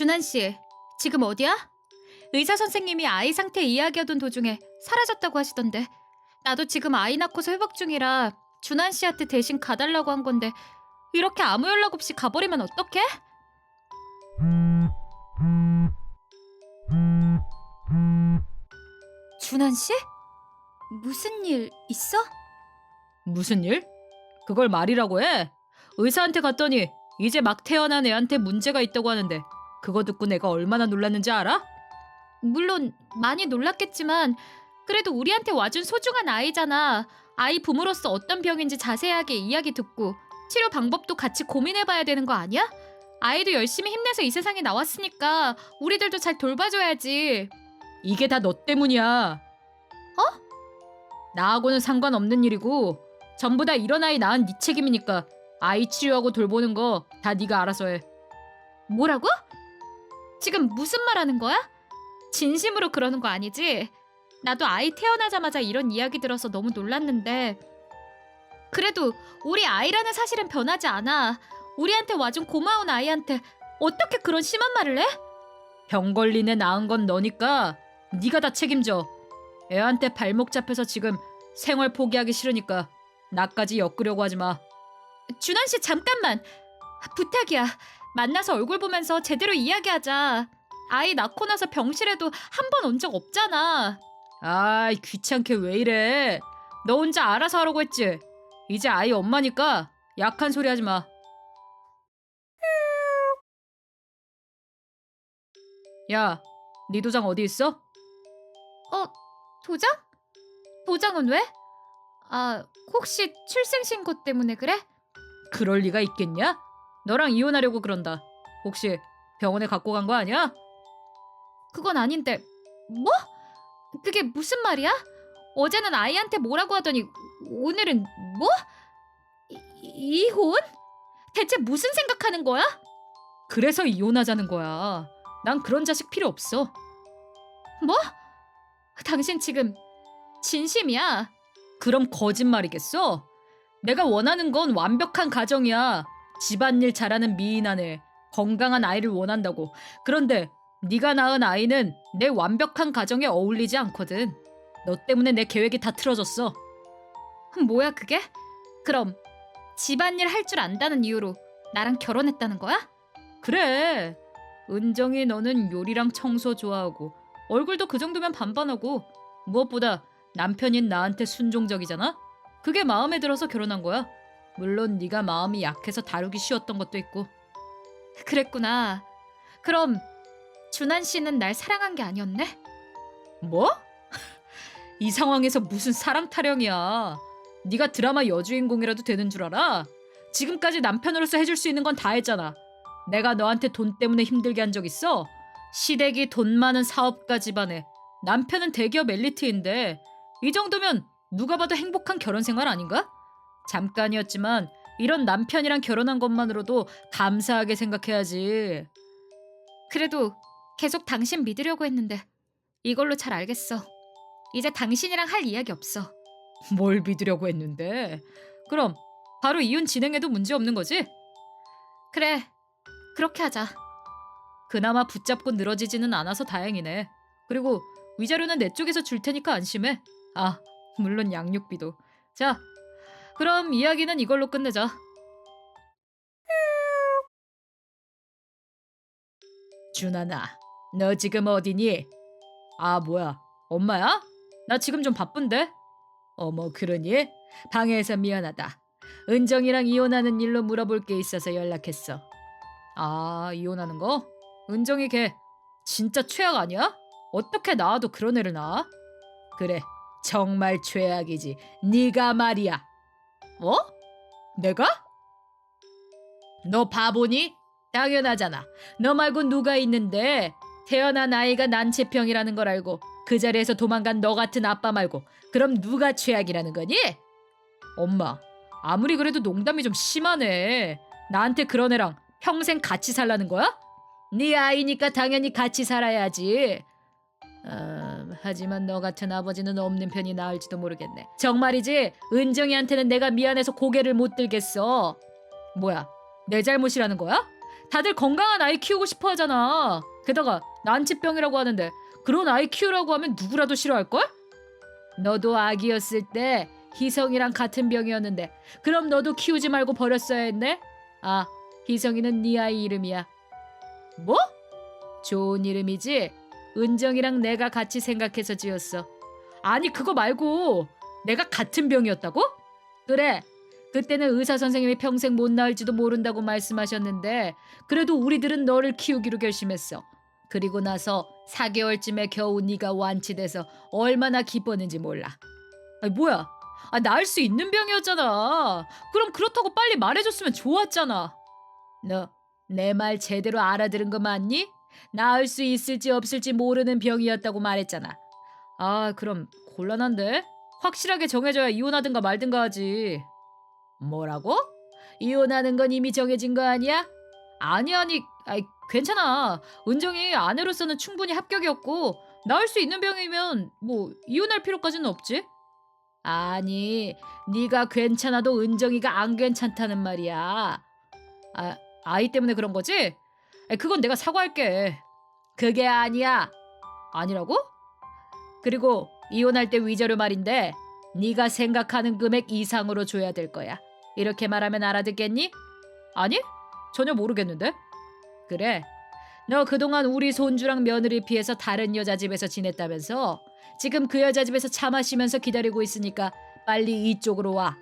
준한 씨, 지금 어디야? 의사 선생님이 아이 상태 이야기하던 도중에 사라졌다고 하시던데. 나도 지금 아이 낳고서 회복 중이라 준한 씨한테 대신 가달라고 한 건데 이렇게 아무 연락 없이 가버리면 어떡해? 준한 씨? 무슨 일 있어? 무슨 일? 그걸 말이라고 해? 의사한테 갔더니 이제 막 태어난 애한테 문제가 있다고 하는데 그거 듣고 내가 얼마나 놀랐는지 알아? 물론 많이 놀랐겠지만 그래도 우리한테 와준 소중한 아이잖아. 아이 부모로서 어떤 병인지 자세하게 이야기 듣고 치료 방법도 같이 고민해봐야 되는 거 아니야? 아이도 열심히 힘내서 이 세상에 나왔으니까 우리들도 잘 돌봐줘야지. 이게 다 너 때문이야. 어? 나하고는 상관없는 일이고 전부 다 이런 아이 낳은 네 책임이니까 아이 치료하고 돌보는 거 다 네가 알아서 해. 뭐라고? 지금 무슨 말 하는 거야? 진심으로 그러는 거 아니지? 나도 아이 태어나자마자 이런 이야기 들어서 너무 놀랐는데 그래도 우리 아이라는 사실은 변하지 않아. 우리한테 와준 고마운 아이한테 어떻게 그런 심한 말을 해? 병애 낳은 건 너니까 네가 다 책임져. 애한테 발목 잡혀서 지금 생활 포기하기 싫으니까 나까지 엮으려고 하지 마. 준환 씨 잠깐만 부탁이야. 만나서 얼굴 보면서 제대로 이야기하자. 아이 낳고 나서 병실에도 한 번 온 적 없잖아. 아이 귀찮게 왜 이래? 너 혼자 알아서 하라고 했지. 이제 아이 엄마니까 약한 소리 하지 마. 야, 네 도장 어디 있어? 어, 도장? 도장은 왜? 아, 혹시 출생신고 때문에 그래? 그럴 리가 있겠냐? 너랑 이혼하려고 그런다. 혹시 병원에 갖고 간 거 아니야? 그건 아닌데, 뭐? 그게 무슨 말이야? 어제는 아이한테 뭐라고 하더니 오늘은 뭐? 이, 이혼? 대체 무슨 생각하는 거야? 그래서 이혼하자는 거야. 난 그런 자식 필요 없어. 뭐? 당신 지금 진심이야? 그럼 거짓말이겠어? 내가 원하는 건 완벽한 가정이야. 집안일 잘하는 미인 아내, 건강한 아이를 원한다고. 그런데 네가 낳은 아이는 내 완벽한 가정에 어울리지 않거든. 너 때문에 내 계획이 다 틀어졌어. 뭐야 그게? 그럼 집안일 할 줄 안다는 이유로 나랑 결혼했다는 거야? 그래. 은정이 너는 요리랑 청소 좋아하고 얼굴도 그 정도면 반반하고 무엇보다 남편인 나한테 순종적이잖아. 그게 마음에 들어서 결혼한 거야. 물론 네가 마음이 약해서 다루기 쉬웠던 것도 있고. 그랬구나. 그럼 준한 씨는 날 사랑한 게 아니었네? 뭐? 이 상황에서 무슨 사랑 타령이야. 네가 드라마 여주인공이라도 되는 줄 알아? 지금까지 남편으로서 해줄 수 있는 건 다 했잖아. 내가 너한테 돈 때문에 힘들게 한 적 있어? 시댁이 돈 많은 사업가 집안에 남편은 대기업 엘리트인데 이 정도면 누가 봐도 행복한 결혼 생활 아닌가? 잠깐이었지만 이런 남편이랑 결혼한 것만으로도 감사하게 생각해야지. 그래도 계속 당신 믿으려고 했는데 이걸로 잘 알겠어. 이제 당신이랑 할 이야기 없어. 뭘 믿으려고 했는데. 그럼 바로 이혼 진행해도 문제 없는 거지? 그래, 그렇게 하자. 그나마 붙잡고 늘어지지는 않아서 다행이네. 그리고 위자료는 내 쪽에서 줄 테니까 안심해. 아, 물론 양육비도. 자, 그럼 이야기는 이걸로 끝내자. 준하나, 너 지금 어디니? 아, 뭐야? 엄마야? 나 지금 좀 바쁜데? 어머, 그러니? 방해해서 미안하다. 은정이랑 이혼하는 일로 물어볼 게 있어서 연락했어. 아, 이혼하는 거? 은정이 걔 진짜 최악 아니야? 어떻게 낳아도 그런 애를 낳아? 그래, 정말 최악이지. 네가 말이야. 어? 내가? 너 바보니? 당연하잖아. 너 말고 누가 있는데 태어난 아이가 난치병이라는 걸 알고 그 자리에서 도망간 너 같은 아빠 말고 그럼 누가 최악이라는 거니? 엄마, 아무리 그래도 농담이 좀 심하네. 나한테 그런 애랑 평생 같이 살라는 거야? 네 아이니까 당연히 같이 살아야지. 음, 하지만 너 같은 아버지는 없는 편이 나을지도 모르겠네. 정말이지 은정이한테는 내가 미안해서 고개를 못 들겠어. 뭐야, 내 잘못이라는 거야? 다들 건강한 아이 키우고 싶어 하잖아. 게다가 난치병이라고 하는데 그런 아이 키우라고 하면 누구라도 싫어할걸? 너도 아기였을 때 희성이랑 같은 병이었는데 그럼 너도 키우지 말고 버렸어야 했네? 아, 희성이는 네 아이 이름이야. 뭐? 좋은 이름이지? 은정이랑 내가 같이 생각해서 지었어. 아니 그거 말고 내가 같은 병이었다고? 그래. 그때는 의사 선생님이 평생 못 나을지도 모른다고 말씀하셨는데 그래도 우리들은 너를 키우기로 결심했어. 그리고 나서 4개월쯤에 겨우 네가 완치돼서 얼마나 기뻤는지 몰라. 아니 뭐야? 아 나을 수 있는 병이었잖아. 그럼 그렇다고 빨리 말해줬으면 좋았잖아. 너 내 말 제대로 알아들은 거 맞니? 나을 수 있을지 없을지 모르는 병이었다고 말했잖아. 아 그럼 곤란한데? 확실하게 정해져야 이혼하든가 말든가 하지. 뭐라고? 이혼하는 건 이미 정해진 거 아니야? 아니 아니 아이 괜찮아. 은정이 아내로서는 충분히 합격이었고 나을 수 있는 병이면 뭐 이혼할 필요까지는 없지. 아니 네가 괜찮아도 은정이가 안 괜찮다는 말이야. 아 아이 때문에 그런 거지? 그건 내가 사과할게. 그게 아니야. 아니라고? 그리고 이혼할 때 위자료 말인데 네가 생각하는 금액 이상으로 줘야 될 거야. 이렇게 말하면 알아듣겠니? 아니? 전혀 모르겠는데. 그래. 너 그동안 우리 손주랑 며느리 피해서 다른 여자 집에서 지냈다면서 지금 그 여자 집에서 차 마시면서 기다리고 있으니까 빨리 이쪽으로 와.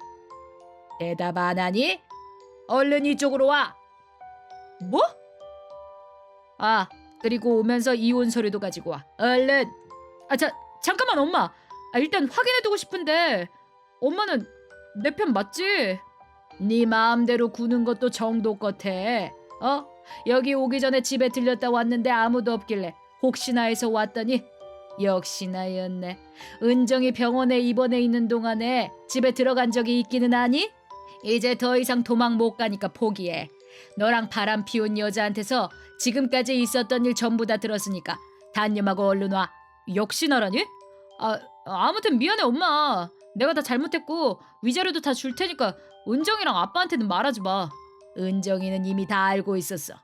대답 안 하니? 얼른 이쪽으로 와. 뭐? 아, 그리고 오면서 이혼 서류도 가지고 와. 얼른. 아, 자, 잠깐만 엄마. 아, 일단 확인해 두고 싶은데 엄마는 내 편 맞지? 네 마음대로 구는 것도 정도껏 해. 어? 여기 오기 전에 집에 들렸다 왔는데 아무도 없길래 혹시나 해서 왔더니 역시나였네. 은정이 병원에 입원해 있는 동안에 집에 들어간 적이 있기는 하니? 이제 더 이상 도망 못 가니까 포기해. 너랑 바람 피운 여자한테서 지금까지 있었던 일 전부 다 들었으니까 단념하고 얼른 와. 역시나라니? 아 아무튼 미안해 엄마. 내가 다 잘못했고 위자료도 다 줄 테니까 은정이랑 아빠한테는 말하지 마. 은정이는 이미 다 알고 있었어.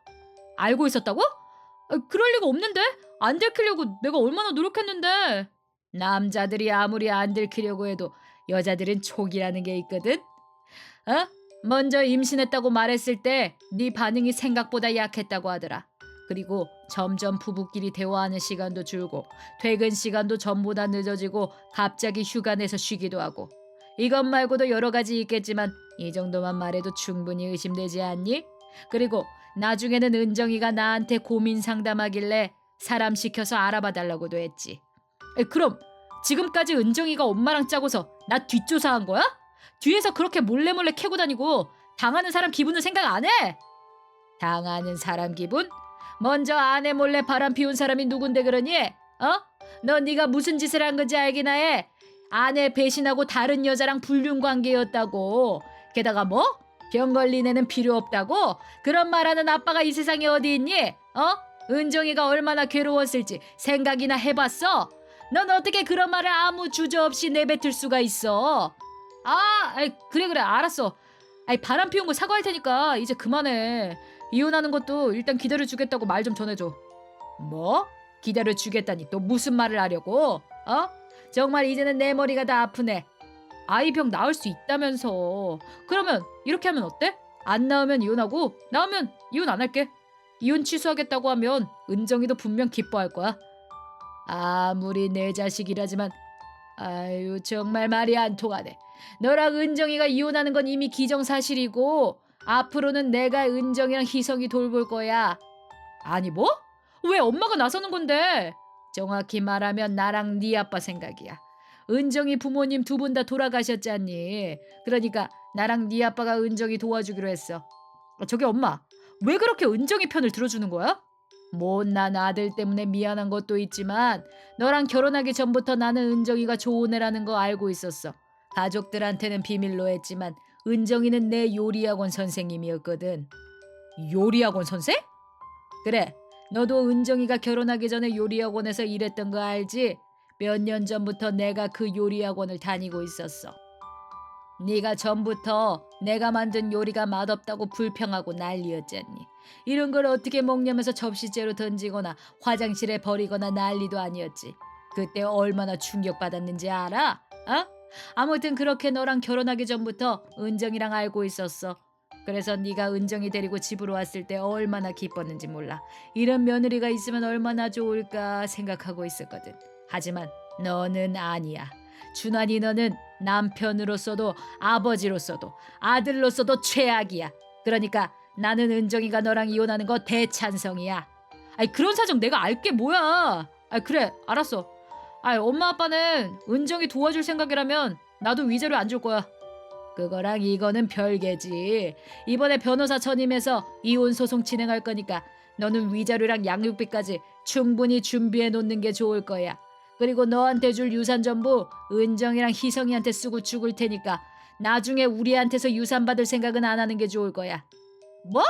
알고 있었다고? 아, 그럴 리가 없는데 안 들키려고 내가 얼마나 노력했는데. 남자들이 아무리 안 들키려고 해도 여자들은 촉이라는 게 있거든. 어? 먼저 임신했다고 말했을 때 네 반응이 생각보다 약했다고 하더라. 그리고 점점 부부끼리 대화하는 시간도 줄고 퇴근 시간도 전보다 늦어지고 갑자기 휴가 내서 쉬기도 하고 이것 말고도 여러 가지 있겠지만 이 정도만 말해도 충분히 의심되지 않니? 그리고 나중에는 은정이가 나한테 고민 상담하길래 사람 시켜서 알아봐 달라고도 했지. 에, 그럼 지금까지 은정이가 엄마랑 짜고서 나 뒷조사한 거야? 뒤에서 그렇게 몰래 몰래 캐고 다니고 당하는 사람 기분은 생각 안 해? 당하는 사람 기분? 먼저 아내 몰래 바람 피운 사람이 누군데 그러니? 어? 너 네가 무슨 짓을 한 건지 알기나 해. 아내 배신하고 다른 여자랑 불륜 관계였다고. 게다가 뭐? 병 걸린 애는 필요 없다고? 그런 말하는 아빠가 이 세상에 어디 있니? 어? 은정이가 얼마나 괴로웠을지 생각이나 해봤어? 넌 어떻게 그런 말을 아무 주저 없이 내뱉을 수가 있어? 아, 아이, 그래 그래 알았어. 아이 바람 피운 거 사과할 테니까 이제 그만해. 이혼하는 것도 일단 기다려 주겠다고 말 좀 전해줘. 뭐? 기다려 주겠다니 또 무슨 말을 하려고? 어? 정말 이제는 내 머리가 다 아프네. 아이 병 나을 수 있다면서. 그러면 이렇게 하면 어때? 안 나으면 이혼하고 나으면 이혼 안 할게. 이혼 취소하겠다고 하면 은정이도 분명 기뻐할 거야. 아무리 내 자식이라지만 아유 정말 말이 안 통하네. 너랑 은정이가 이혼하는 건 이미 기정사실이고 앞으로는 내가 은정이랑 희성이 돌볼 거야. 아니 뭐? 왜 엄마가 나서는 건데? 정확히 말하면 나랑 네 아빠 생각이야. 은정이 부모님 두 분 다 돌아가셨잖니. 그러니까 나랑 네 아빠가 은정이 도와주기로 했어. 아, 저기 엄마, 왜 그렇게 은정이 편을 들어주는 거야? 못난 아들 때문에 미안한 것도 있지만 너랑 결혼하기 전부터 나는 은정이가 좋은 애라는 거 알고 있었어. 가족들한테는 비밀로 했지만 은정이는 내 요리학원 선생님이었거든. 요리학원 선생? 그래. 너도 은정이가 결혼하기 전에 요리학원에서 일했던 거 알지? 몇 년 전부터 내가 그 요리학원을 다니고 있었어. 네가 전부터 내가 만든 요리가 맛없다고 불평하고 난리였잖니. 이런 걸 어떻게 먹냐면서 접시째로 던지거나 화장실에 버리거나 난리도 아니었지. 그때 얼마나 충격받았는지 알아? 어? 아무튼 그렇게 너랑 결혼하기 전부터 은정이랑 알고 있었어. 그래서 네가 은정이 데리고 집으로 왔을 때 얼마나 기뻤는지 몰라. 이런 며느리가 있으면 얼마나 좋을까 생각하고 있었거든. 하지만 너는 아니야. 준환이 너는 남편으로서도 아버지로서도 아들로서도 최악이야. 그러니까 나는 은정이가 너랑 이혼하는 거 대찬성이야. 아니 그런 사정 내가 알게 뭐야. 아 그래 알았어. 아 엄마 아빠는 은정이 도와줄 생각이라면 나도 위자료 안 줄 거야. 그거랑 이거는 별개지. 이번에 변호사 전임해서 이혼 소송 진행할 거니까 너는 위자료랑 양육비까지 충분히 준비해 놓는 게 좋을 거야. 그리고 너한테 줄 유산 전부 은정이랑 희성이한테 쓰고 죽을 테니까 나중에 우리한테서 유산 받을 생각은 안 하는 게 좋을 거야. 뭐?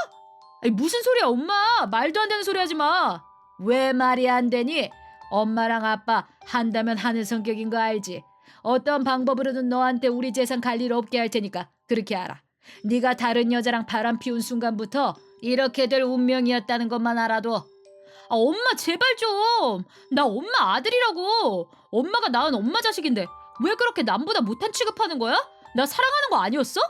아니, 무슨 소리야 엄마 말도 안 되는 소리 하지 마. 왜 말이 안 되니? 엄마랑 아빠 한다면 하는 성격인 거 알지? 어떤 방법으로든 너한테 우리 재산 갈일 없게 할 테니까 그렇게 알아. 네가 다른 여자랑 바람 피운 순간부터 이렇게 될 운명이었다는 것만 알아도 아, 엄마 제발 좀. 나 엄마 아들이라고. 엄마가 낳은 엄마 자식인데 왜 그렇게 남보다 못한 취급하는 거야? 나 사랑하는 거 아니었어?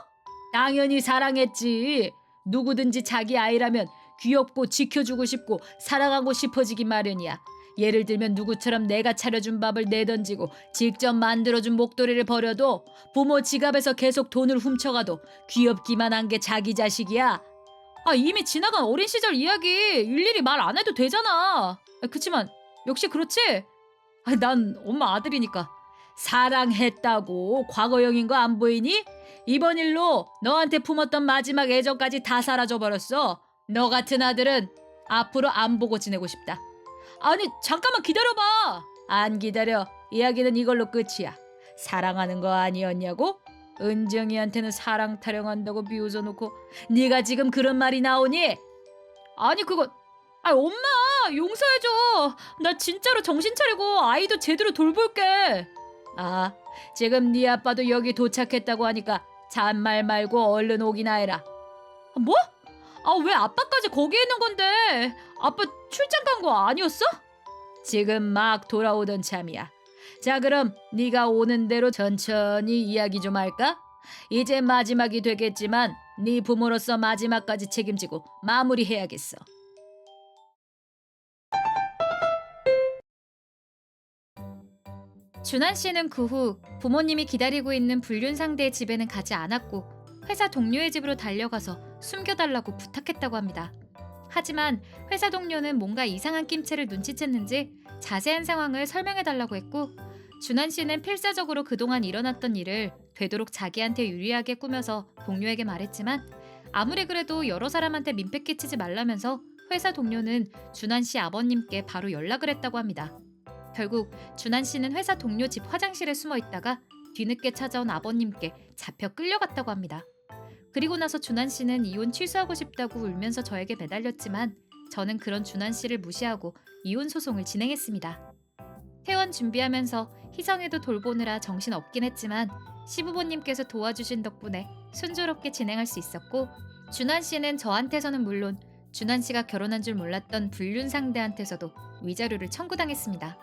당연히 사랑했지. 누구든지 자기 아이라면 귀엽고 지켜주고 싶고 사랑하고 싶어지기 마련이야. 예를 들면 누구처럼 내가 차려준 밥을 내던지고 직접 만들어준 목도리를 버려도 부모 지갑에서 계속 돈을 훔쳐가도 귀엽기만 한 게 자기 자식이야. 아 이미 지나간 어린 시절 이야기 일일이 말 안 해도 되잖아. 아, 그치만 역시 그렇지. 아, 난 엄마 아들이니까 사랑했다고 과거형인 거 안 보이니? 이번 일로 너한테 품었던 마지막 애정까지 다 사라져 버렸어. 너 같은 아들은 앞으로 안 보고 지내고 싶다. 아니 잠깐만 기다려봐. 안 기다려. 이야기는 이걸로 끝이야. 사랑하는 거 아니었냐고? 은정이한테는 사랑 타령한다고 비웃어 놓고 네가 지금 그런 말이 나오니? 아니 그거 아 엄마 용서해줘 나 진짜로 정신 차리고 아이도 제대로 돌볼게 아 지금 네 아빠도 여기 도착했다고 하니까 잔말 말고 얼른 오기나 해라 뭐? 아 왜 아빠까지 거기 있는 건데 아빠 출장 간 거 아니었어? 지금 막 돌아오던 참이야 자 그럼 네가 오는 대로 천천히 이야기 좀 할까? 이제 마지막이 되겠지만 네 부모로서 마지막까지 책임지고 마무리해야겠어. 준한 씨는 그 후 부모님이 기다리고 있는 불륜 상대의 집에는 가지 않았고 회사 동료의 집으로 달려가서 숨겨달라고 부탁했다고 합니다. 하지만 회사 동료는 뭔가 이상한 낌새를 눈치챘는지 자세한 상황을 설명해달라고 했고 준한 씨는 필사적으로 그동안 일어났던 일을 되도록 자기한테 유리하게 꾸며서 동료에게 말했지만 아무리 그래도 여러 사람한테 민폐 끼치지 말라면서 회사 동료는 준한 씨 아버님께 바로 연락을 했다고 합니다. 결국 준한 씨는 회사 동료 집 화장실에 숨어 있다가 뒤늦게 찾아온 아버님께 잡혀 끌려갔다고 합니다. 그리고 나서 준한 씨는 이혼 취소하고 싶다고 울면서 저에게 매달렸지만 저는 그런 준한 씨를 무시하고 이혼 소송을 진행했습니다. 퇴원 준비하면서 희성이도 돌보느라 정신 없긴 했지만 시부모님께서 도와주신 덕분에 순조롭게 진행할 수 있었고 준한 씨는 저한테서는 물론 준한 씨가 결혼한 줄 몰랐던 불륜 상대한테서도 위자료를 청구당했습니다.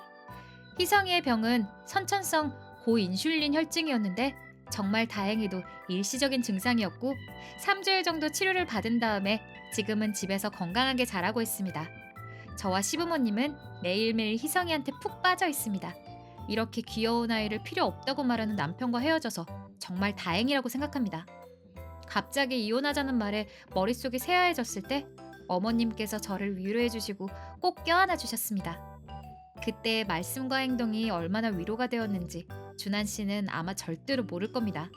희성이의 병은 선천성 고인슐린 혈증이었는데 정말 다행히도 일시적인 증상이었고 3주일 정도 치료를 받은 다음에 지금은 집에서 건강하게 자라고 있습니다. 저와 시부모님은 매일매일 희성이한테 푹 빠져 있습니다. 이렇게 귀여운 아이를 필요 없다고 말하는 남편과 헤어져서 정말 다행이라고 생각합니다. 갑자기 이혼하자는 말에 머릿속이 새하얘졌을 때 어머님께서 저를 위로해 주시고 꼭 껴안아 주셨습니다. 그때의 말씀과 행동이 얼마나 위로가 되었는지 준한 씨는 아마 절대로 모를 겁니다.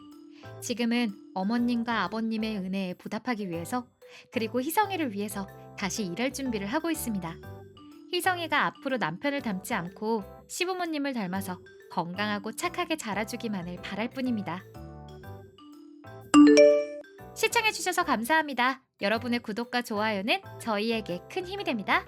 지금은 어머님과 아버님의 은혜에 보답하기 위해서 그리고 희성이를 위해서 다시 일할 준비를 하고 있습니다. 희성이가 앞으로 남편을 닮지 않고 시부모님을 닮아서 건강하고 착하게 자라주기만을 바랄 뿐입니다. 시청해주셔서 감사합니다. 여러분의 구독과 좋아요는 저희에게 큰 힘이 됩니다.